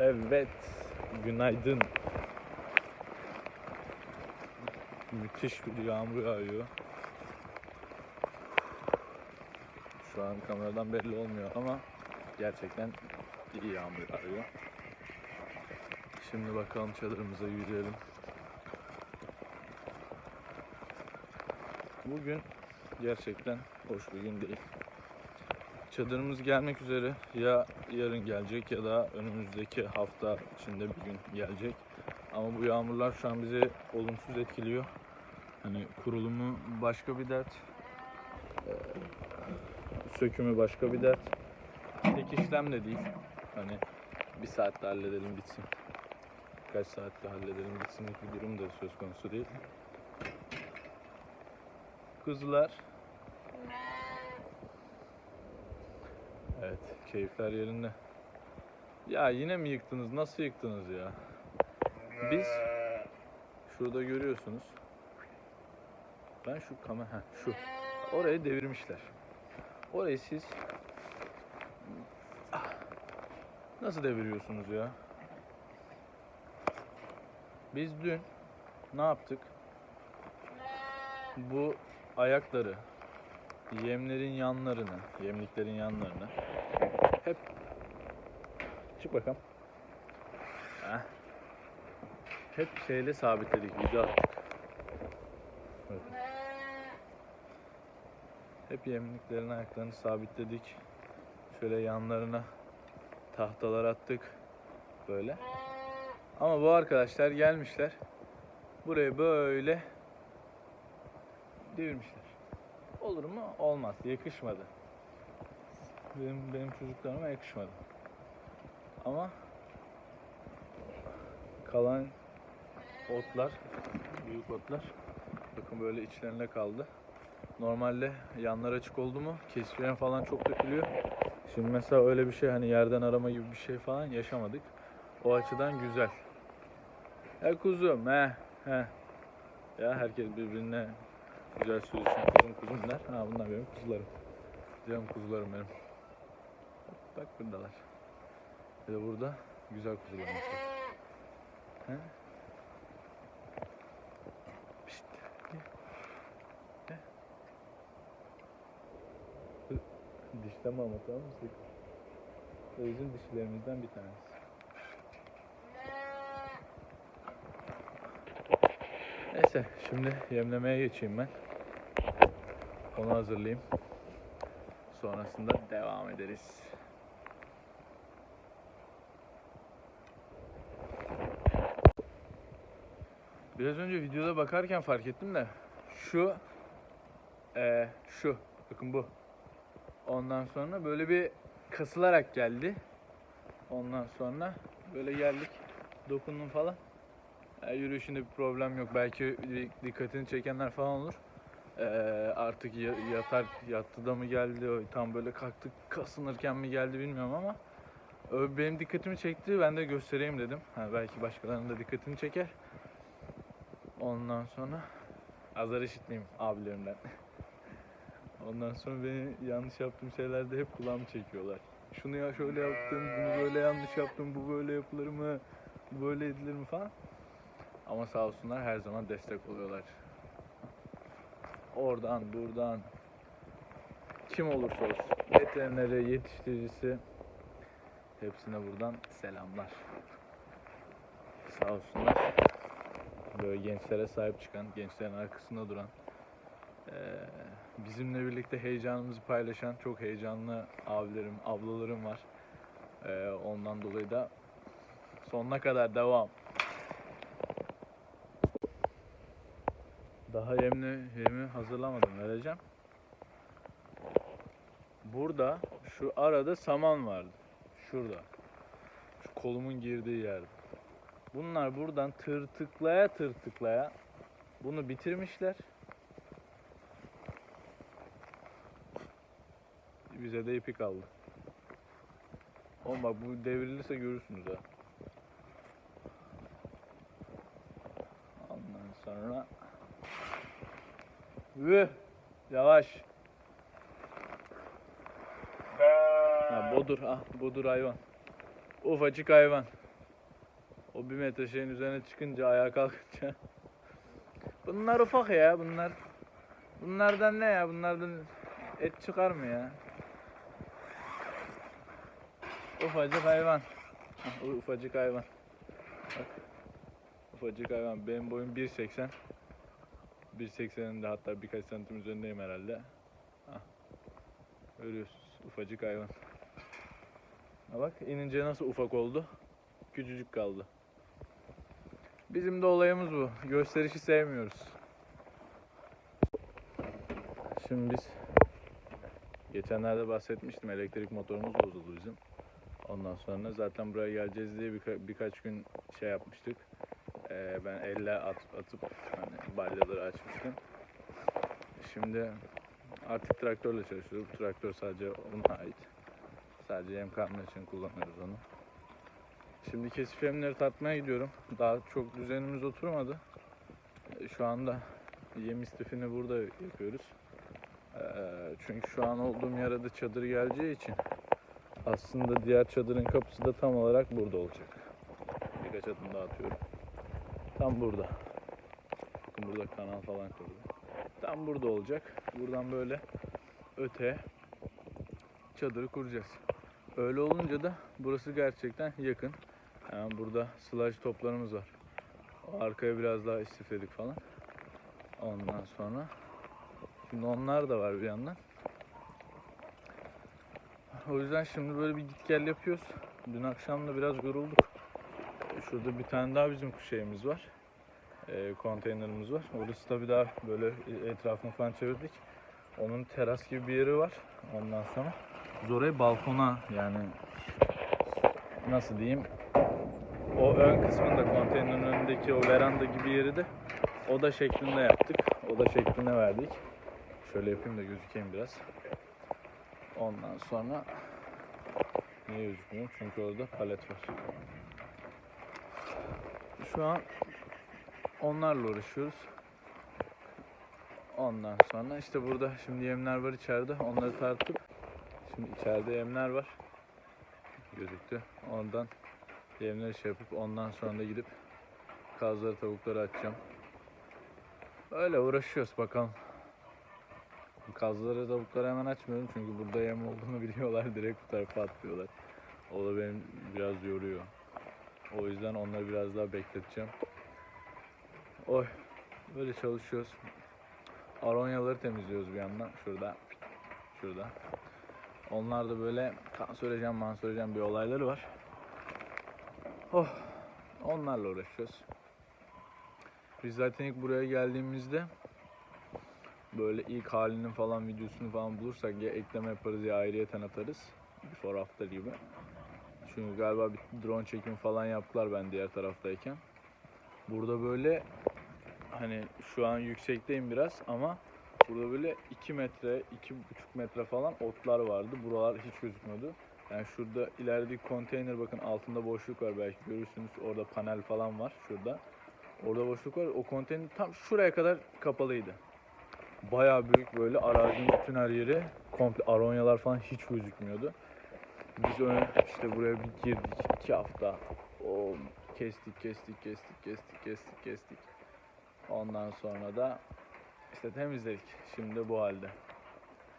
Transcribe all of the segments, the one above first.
Evet, günaydın. Müthiş bir yağmur yağıyor. Şu an kameradan belli olmuyor ama gerçekten iyi yağmur yağıyor. Şimdi bakalım çadırımıza yürüyelim. Bugün gerçekten hoş bir gün değil. Çadırımız gelmek üzere. Ya yarın gelecek ya da önümüzdeki hafta içinde bir gün gelecek. Ama bu yağmurlar şu an bizi olumsuz etkiliyor. Hani kurulumu başka bir dert. Sökümü başka bir dert. Tek işlem de değil. Hani bir saatte halledelim bitsin. Kaç saatte halledelim bitsinlik bir durum da söz konusu değil. Kuzular Evet, keyifler yerinde. Ya yine mi yıktınız? Nasıl yıktınız ya? Biz şurada görüyorsunuz. Ben şu kamera, şu. Orayı devirmişler. Orayı siz Ah, nasıl deviriyorsunuz ya? Biz dün ne yaptık? Bu ayakları yemlerin yanlarını, yemliklerin yanlarını hep çık bakalım. Heh. Hep şeyle sabitledik, vida attık. Hep yemliklerin ayaklarını sabitledik. Şöyle yanlarına tahtalar attık. Böyle. Ama bu arkadaşlar gelmişler. Burayı böyle devirmişler. Olur mu? Olmaz. Yakışmadı. Benim, benim çocuklarıma yakışmadı. Ama kalan otlar, büyük otlar bakın böyle içlerinde kaldı. Normalde yanlar açık oldu mu keskiren falan çok dökülüyor. Şimdi mesela öyle bir şey hani yerden arama gibi bir şey falan yaşamadık. O açıdan güzel. He kuzum he he. Ya herkes birbirine güzel sürüsün kuzum kuzum der. Ha bunlar benim kuzularım. Canım kuzularım benim. Bak buradalar. Bir de burada güzel kuzularımız var. He? Pişt. Dişleme ama tamam mı? Bizim dişilerimizden bir tanesi. Neyse şimdi yemlemeye geçeyim ben. Onu hazırlayayım. Sonrasında devam ederiz. Biraz önce videoda bakarken fark ettim de şu eee, şu bakın bu. Ondan sonra böyle bir kasılarak geldi. Ondan sonra böyle geldik. Dokundum falan. Ya yürüyüşünde bir problem yok. Belki di- dikkatini çekenler falan olur. Ee, artık ya- yatar yattı da mı geldi, tam böyle kalktık kasınırken mi geldi bilmiyorum ama benim dikkatimi çekti. Ben de göstereyim dedim. Ha, belki başkalarının da dikkatini çeker. Ondan sonra azar işitmeyeyim abilerimden. Ondan sonra beni yanlış yaptığım şeylerde hep kulağımı çekiyorlar. Şunu ya şöyle yaptım, bunu böyle yanlış yaptım, bu böyle yapılır mı, böyle edilir mi falan. Ama sağ olsunlar her zaman destek oluyorlar. Oradan, buradan, kim olursa olsun, veterineri, yetiştiricisi, hepsine buradan selamlar. Sağ olsunlar. Böyle gençlere sahip çıkan, gençlerin arkasında duran, bizimle birlikte heyecanımızı paylaşan çok heyecanlı abilerim, ablalarım var. Ondan dolayı da sonuna kadar devam. Daha yemli yemi hazırlamadım vereceğim. Burada şu arada saman vardı. Şurada. Şu kolumun girdiği yerde. Bunlar buradan tırtıklaya tırtıklaya bunu bitirmişler. Bize de ipi kaldı. Oğlum bak bu devrilirse görürsünüz ha. Ondan sonra Üh, yavaş. Ha, bodur, ah bodur hayvan. Ufacık hayvan. O bir metre şeyin üzerine çıkınca ayağa kalkınca. Bunlar ufak ya bunlar. Bunlardan ne ya? Bunlardan et çıkar mı ya? Ufacık hayvan. Hah, u- Ufacık hayvan. Bak. Ufacık hayvan. Benim boyum 1.80. 1.80'in de hatta birkaç santim üzerindeyim herhalde. Hah. Görüyorsunuz ufacık hayvan. Ha bak inince nasıl ufak oldu. Küçücük kaldı. Bizim de olayımız bu. Gösterişi sevmiyoruz. Şimdi biz geçenlerde bahsetmiştim elektrik motorumuz bozuldu bizim. Ondan sonra zaten buraya geleceğiz diye birka- birkaç gün şey yapmıştık. Ee, ben elle at, atıp hani balyaları açmıştım. Şimdi artık traktörle çalışıyoruz. Bu traktör sadece ona ait. Sadece yem karma için kullanıyoruz onu. Şimdi kesif yemleri tartmaya gidiyorum. Daha çok düzenimiz oturmadı. Ee, Şu anda yem istifini burada yapıyoruz. Ee, Çünkü şu an olduğum yerde çadır geleceği için aslında diğer çadırın kapısı da tam olarak burada olacak. Birkaç adım daha atıyorum. Tam burada. Bakın burada kanal falan kurdu. Tam burada olacak. Buradan böyle öte çadırı kuracağız. Öyle olunca da burası gerçekten yakın. Yani burada sılaj toplarımız var. Arkaya biraz daha istifledik falan. Ondan sonra şimdi onlar da var bir yandan. O yüzden şimdi böyle bir git gel yapıyoruz. Dün akşam da biraz yorulduk. Şurada bir tane daha bizim şeyimiz var. Ee, konteynerimiz var. Orası tabii daha böyle etrafını falan çevirdik. Onun teras gibi bir yeri var. Ondan sonra biz orayı balkona yani nasıl diyeyim o ön kısmında konteynerin önündeki o veranda gibi yeri de oda şeklinde yaptık. Oda şeklinde verdik. Şöyle yapayım da gözükeyim biraz. Ondan sonra niye gözükmüyor? Çünkü orada palet var. Şu an onlarla uğraşıyoruz. Ondan sonra işte burada şimdi yemler var içeride. Onları tartıp şimdi içeride yemler var. Gözüktü. Ondan yemleri şey yapıp ondan sonra da gidip kazları tavukları açacağım. Öyle uğraşıyoruz bakalım. Kazları tavukları hemen açmıyorum çünkü burada yem olduğunu biliyorlar. Direkt bu tarafa atlıyorlar. O da beni biraz yoruyor. Yüzden onları biraz daha bekleteceğim. Oy. Böyle çalışıyoruz. Aronyaları temizliyoruz bir yandan. Şurada. Şurada. Onlar da böyle kanserojen manserojen bir olayları var. Oh. Onlarla uğraşıyoruz. Biz zaten ilk buraya geldiğimizde böyle ilk halinin falan videosunu falan bulursak ya ekleme yaparız ya ayrıyeten atarız. Before after gibi. Çünkü galiba bir drone çekim falan yaptılar ben diğer taraftayken. Burada böyle hani şu an yüksekteyim biraz ama burada böyle 2 metre, 2,5 metre falan otlar vardı. Buralar hiç gözükmüyordu. Yani şurada ilerideki konteyner bakın altında boşluk var belki görürsünüz. Orada panel falan var şurada. Orada boşluk var. O konteyner tam şuraya kadar kapalıydı. Bayağı büyük böyle arazinin bütün her yeri komple aronyalar falan hiç gözükmüyordu. Biz öyle işte buraya bir girdik iki hafta. O kestik kestik kestik kestik kestik kestik. Ondan sonra da işte temizledik. Şimdi bu halde.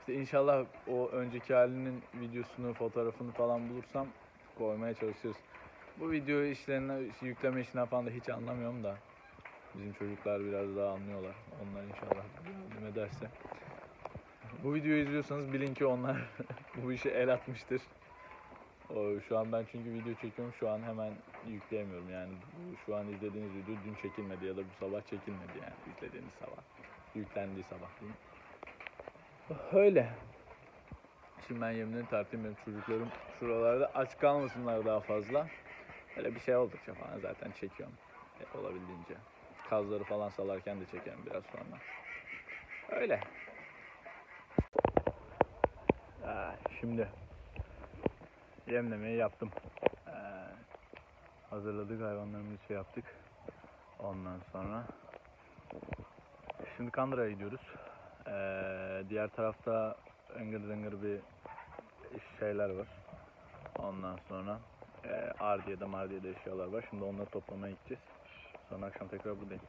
İşte inşallah o önceki halinin videosunu, fotoğrafını falan bulursam koymaya çalışırız. Bu video işlerine, yükleme işinden falan da hiç anlamıyorum da. Bizim çocuklar biraz daha anlıyorlar. Onlar inşallah yardım ederse. Bu videoyu izliyorsanız bilin ki onlar bu işe el atmıştır. O, şu an ben çünkü video çekiyorum şu an hemen yükleyemiyorum yani şu an izlediğiniz video dün çekilmedi ya da bu sabah çekilmedi yani izlediğiniz sabah yüklendiği sabah diyeyim. Öyle. Şimdi ben yemini tartayım benim çocuklarım şuralarda aç kalmasınlar daha fazla. Öyle bir şey oldukça falan zaten çekiyorum e, olabildiğince. Kazları falan salarken de çekerim biraz sonra. Öyle. Ha, şimdi yemlemeyi yaptım. Ee, hazırladık hayvanlarımızı şey yaptık. Ondan sonra şimdi Kandıra'ya gidiyoruz. Ee, diğer tarafta ıngır zıngır bir şeyler var. Ondan sonra Ee, Ardiye'de Mardiye'de eşyalar var. Şimdi onları toplamaya gideceğiz. Sonra akşam tekrar buradayım.